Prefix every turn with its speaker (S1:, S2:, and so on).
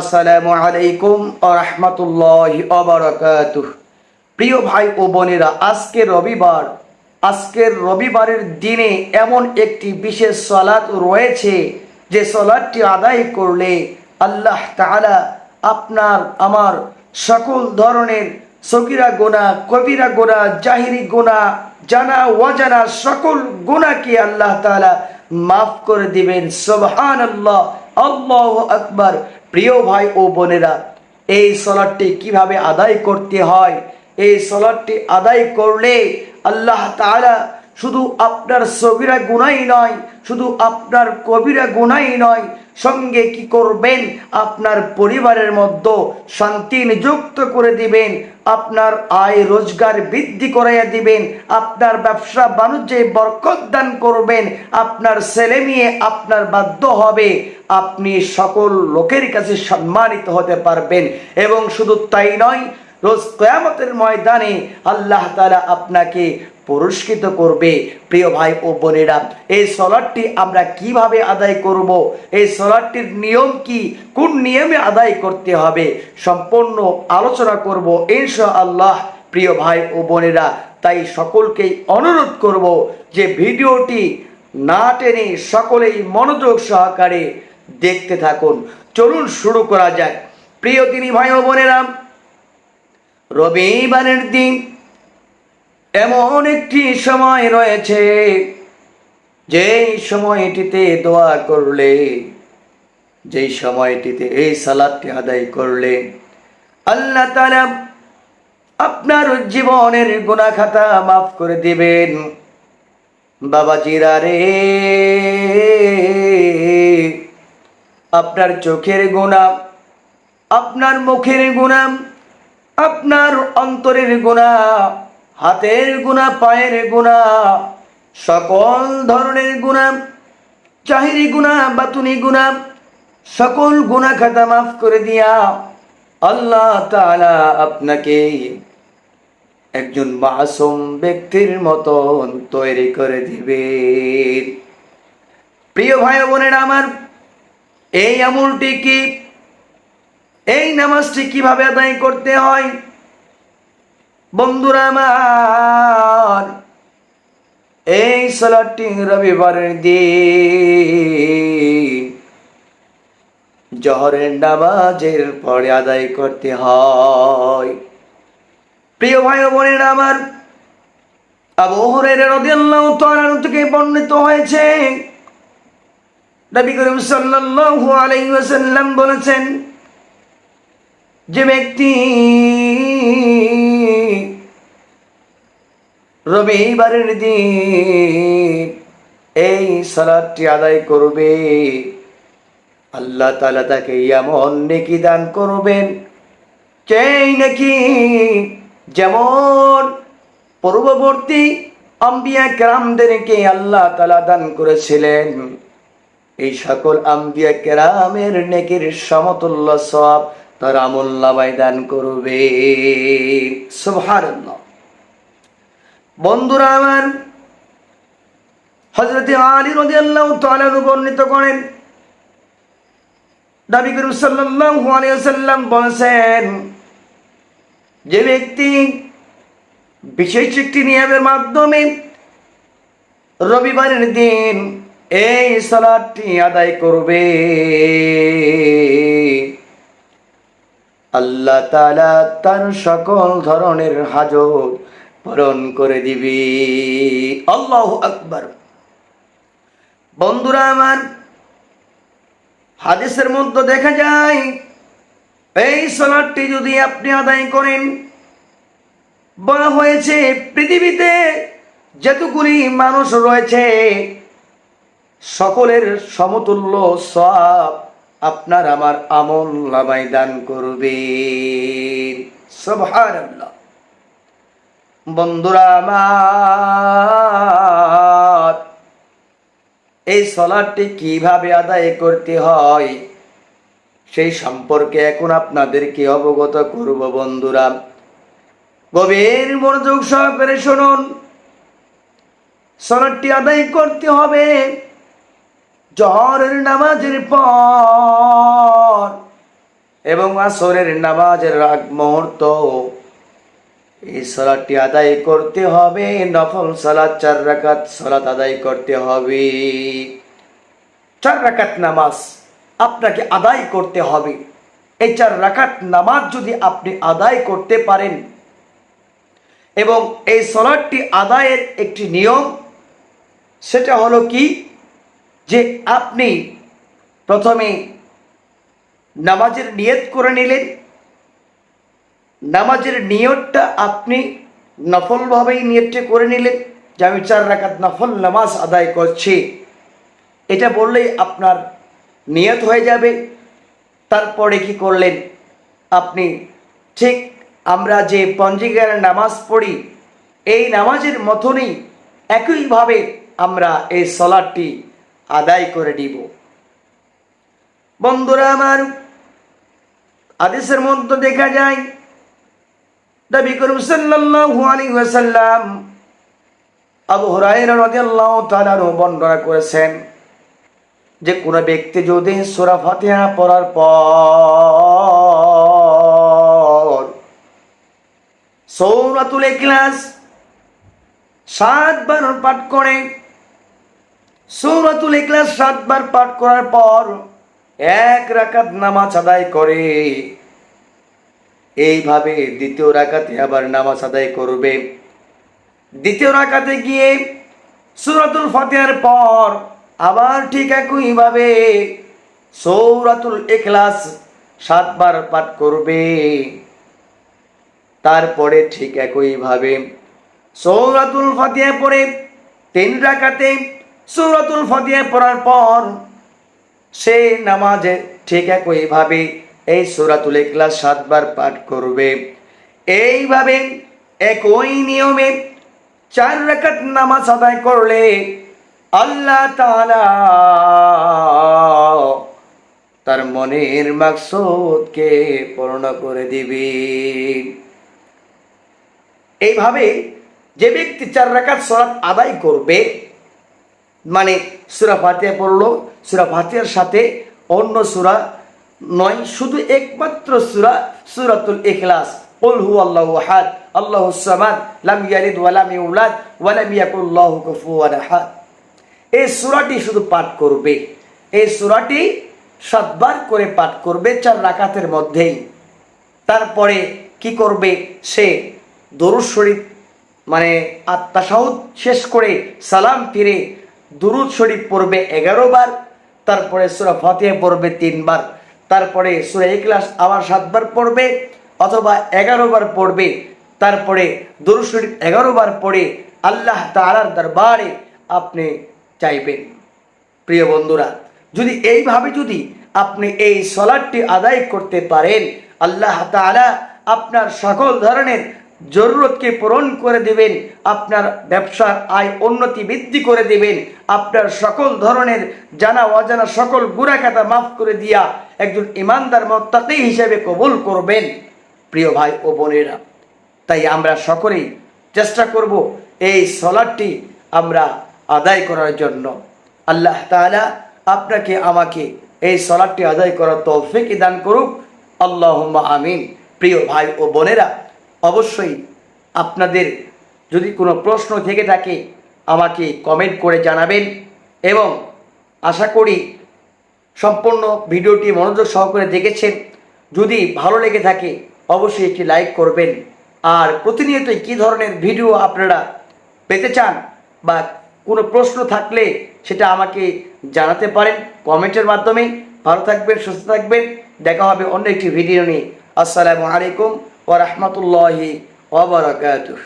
S1: আসসালামু আলাইকুম প্রিয় ভাই ও বোনেরা, আজকে রবিবার আজকের রবিবারের দিনে এমন একটি বিশেষ রয়েছে যে সলাৎটি আদায় করলে আল্লাহ আপনার, আমার সকল ধরনের সকিরা গোনা কবিরা গোনা জাহিরি গোনা জানা ওয়াজানা সকল গুণাকে আল্লাহ তাআলা মাফ করে দিবেন। সুবহান আল্লাহ আল্লাহ আকবার। প্রিয় ভাই ও বোনেরা, এই সলাটটি কীভাবে আদায় করতে হয়? এই সলাটটি আদায় করলে আল্লাহ তালা শুধু আপনার সবিরা গুনাই নয়, শুধু আপনার কবিরা গুনাই নয় সঙ্গে কি করবেন? আপনার পরিবারের মধ্যে শান্তি নিযুক্ত করে দিবেন, আপনার আয় রোজগার বৃদ্ধি করাইয়া দিবেন, আপনার ব্যবসা বাণিজ্যে বরকত দান করবেন, আপনার ছেলে মেয়ে আপনার বাধ্য হবে, আপনি সকল লোকের কাছে সম্মানিত হতে পারবেন। এবং শুধু তাই নয়, রোজ কয়ামতের ময়দানে আল্লাহ তাআলা আপনাকে পুরস্কৃত করবে। প্রিয় ভাই ও বোনেরা, এই সলাটটি আমরা কীভাবে আদায় করব? এই সলাটটির নিয়ম কি? কোন নিয়মে আদায় করতে হবে? সম্পূর্ণ আলোচনা করব ইনশা আল্লাহ প্রিয় ভাই ও বোনেরা। তাই সকলকেই অনুরোধ করব যে ভিডিওটি না টেনে সকলেই মনোযোগ সহকারে দেখতে থাকুন। চলুন শুরু করা যাক। প্রিয় তিনি ভাই ও বোনেরা, রবিবারের দিন এমন একটি সময় রয়েছে, যেই সময়টিতে দোয়া করলে, যেই সময়টিতে এই সালাদটি আদায় করলে, আল্লাহ তাআলা আপনার জীবনের গুনাহ খাতা মাফ করে দিবেন। বাবাজিরা রে, আপনার চোখের গুণা আপনার মুখের গুণা আপনার অন্তরের গুণা হাতের গুণা, পায়ের গুণা, সকল ধরনের গুণা, চাহিরি গুণা, বাতুনি গুণা, সকল গুণা খাতা মাফ করে দিয়া আল্লাহ তাআলা আপনাকে একজন মাসুম ব্যক্তির মতন তৈরি করে দিবে। প্রিয় ভাই বোনের আমার, এই আমলটি কি? এই নামাজটি কীভাবে আদায় করতে হয়? বন্ধুরা আমার, এই সালাদটি রবিবারের দিন। জহরের নামাজের পরে আদায় করতে হয়। প্রিয় ভাই বোনের আমার, আবু হুরায়রা রাদিয়াল্লাহু তাআলা থেকে বর্ণিত হয়েছে। নবী করিম সাল্লাল্লাহু আলাইহি ওয়াসাল্লাম বলেছেন, যে ব্যক্তি রবিবারের দিন। এই সালাদটি আদায় করবে। আল্লাহ তালা তাকে এমন নেকি দান করবেন সেই নাকি যেমন পূর্ববর্তী আম্বিয়া কেরামদেরকে আল্লাহ তালা দান করেছিলেন। এই সকল আম্বিয়া কেরামের নেকির সমতুল্য সব তার আমল দান করবে। সুবহানাল্লাহ। বন্ধুরা আমার হজরত আলী রাদিয়াল্লাহু তাআলা বর্ণিত করেন, নবী করিম সাল্লাল্লাহু আলাইহি ওয়াসাল্লাম বলেছেন, যে ব্যক্তি বিশেষ একটি নিয়মের মাধ্যমে রবিবারের দিন এই সালাদটি আদায় করবে, আল্লাহ তাআলা তার সকল ধরনের হাজত পূরণ করে দিবি। আল্লাহ আকবার। বন্ধুরা আমার, হাদিসের মধ্যে দেখা যায়, এই সালাদটি যদি আপনি আদায় করেন, বলা হয়েছে পৃথিবীতে যতগুলি মানুষ রয়েছে, সকলের সমতুল্য সব আপনার আমার আমল লামাই দান করবে। সুবহানাল্লাহ। বন্ধুরা আমার, এই সলাটটি কীভাবে আদায় করতে হয় সেই সম্পর্কে এখন আপনাদেরকে অবগত করব বন্ধুরা। গভীর মনোযোগ সহকারে শুনুন। সলাটটি আদায় করতে হবে জহরের নামাজের পর এবং আসরের নামাজের রাগ মুহূর্ত। এই সালাদটি আদায় করতে হবে, নফল সালাদ চার রাকাত সালাত আদায় করতে হবে। চার রাকাত নামাজ আপনাকে আদায় করতে হবে। এই চার রাকাত নামাজ যদি আপনি আদায় করতে পারেন এবং এই সলাদটি আদায়ের একটি নিয়ম, সেটা হলো কি? যে আপনি প্রথমে নামাজের নিয়ত করে নিলেন নামাজের নিয়তটা আপনি নফলভাবেই নিয়তটা করে নিলেন যে আমি চার রাকাত নফল নামাজ আদায় করছি। এটা বললেই আপনার নিয়ত হয়ে যাবে। তারপরে কি করলেন? আপনি ঠিক আমরা যে পঞ্জিকার নামাজ পড়ি, এই নামাজের মতনই একইভাবে আমরা এই সলাটটি আদায় করে দিব বন্ধুরা আমার আদেশের মধ্যে দেখা যায় নবী করিম সাল্লাল্লাহু আলাইহি ওয়াসাল্লাম আবু হুরায়রা রাদিয়াল্লাহু তাআলা বর্ণনা করেছেন যে কোনো ব্যক্তি যদি সূরা ফাতিহা পড়ার পর সূরাতুল ইখলাস সাতবার পাঠ করে, সূরাতুল ইখলাস সাতবার পাঠ করার পর এক রাকাত নামাজ আদায় করে এইভাবে দ্বিতীয় রাকাতে আবার নামাজ আদায় করবে। দ্বিতীয় রাকাতে গিয়ে সুরাতুল ফাতিহার পর আবার ঠিক একইভাবে সৌরাতুল ইখলাস সাতবার পাঠ করবে। তারপরে ঠিক একইভাবে সৌরাতুল ফাতিহা পড়ে তিন রাকাতে সৌরাতুল ফাতিহা পড়ার পর সে নামাজে ঠিক একইভাবে এই সুরাতুল ইখলাস সাতবার পাঠ করবে। এইভাবে একই নিয়মে চার রাকাত নামাজ আদায় করলে আল্লাহ তাআলা তার মনের মাকসুদকে পূর্ণ করে দিবে। এইভাবে যে ব্যক্তি চার রাকাত সলাৎ আদায় করবে মানে সুরা ফাতিহা পড়ল, সুরা ফাতিহার সাথে অন্য সুরা নয় শুধু একমাত্র সুরা সুরাতুল ইখলাস قل هو الله احد الله الصمد لم يلد ولم يولد ولم يكن له كفوا احد এই সূরাটি শুধু পাঠ করবে এই সূরাটি সাতবার করে পাঠ করবে চার রাকাতের মধ্যেই তারপরে কি করবে সে দরুদ শরীফ মানে আত্মাসাহুদ শেষ করে সালাম ফিরে দুরুদ শরীফ পড়বে এগারো বার তারপরে সুরা ফতিহা পড়বে তিনবার তারপরে সুরে ইখলাস আবার সাতবার পড়বে অথবা এগারো বার পড়বে। তারপরে দুরুশরীফ এগারো বার পড়ে আল্লাহ তালার দরবারে আপনি চাইবেন। প্রিয় বন্ধুরা, যদি এইভাবে যদি আপনি এই সলাটটি আদায় করতে পারেন, আল্লাহ তালা আপনার সকল ধরনের জরুরতকে পূরণ করে দেবেন, আপনার ব্যবসার আয় উন্নতি বৃদ্ধি করে দেবেন, আপনার সকল ধরনের জানা অজানা সকল গুণাখাতা মাফ করে দিয়া একজন ইমানদার মত্তাকি হিসেবে কবুল করবেন, প্রিয় ভাই ও বোনেরা। তাই আমরা সকলেই চেষ্টা করব এই সলাটটি আমরা আদায় করার জন্য। আল্লাহ তাআলা আপনাকে, আমাকে এই সলাটটি আদায় করার তৌফিক দান করুক। আল্লাহ আমিন। প্রিয় ভাই ও বোনেরা অবশ্যই আপনাদের যদি কোনো প্রশ্ন থেকে থাকে, আমাকে কমেন্ট করে জানাবেন এবং আশা করি সম্পূর্ণ ভিডিওটি মনোযোগ সহকারে দেখেছেন। যদি ভালো লেগে থাকে, অবশ্যই একটি লাইক করবেন। আর প্রতিনিয়তই কী ধরনের ভিডিও আপনারা পেতে চান বা কোনো প্রশ্ন থাকলে সেটা আমাকে জানাতে পারেন কমেন্টের মাধ্যমে। ভালো থাকবেন, সুস্থ থাকবেন। দেখা হবে অন্য একটি ভিডিও নিয়ে। আসসালামু আলাইকুম। ورحمة الله وبركاته.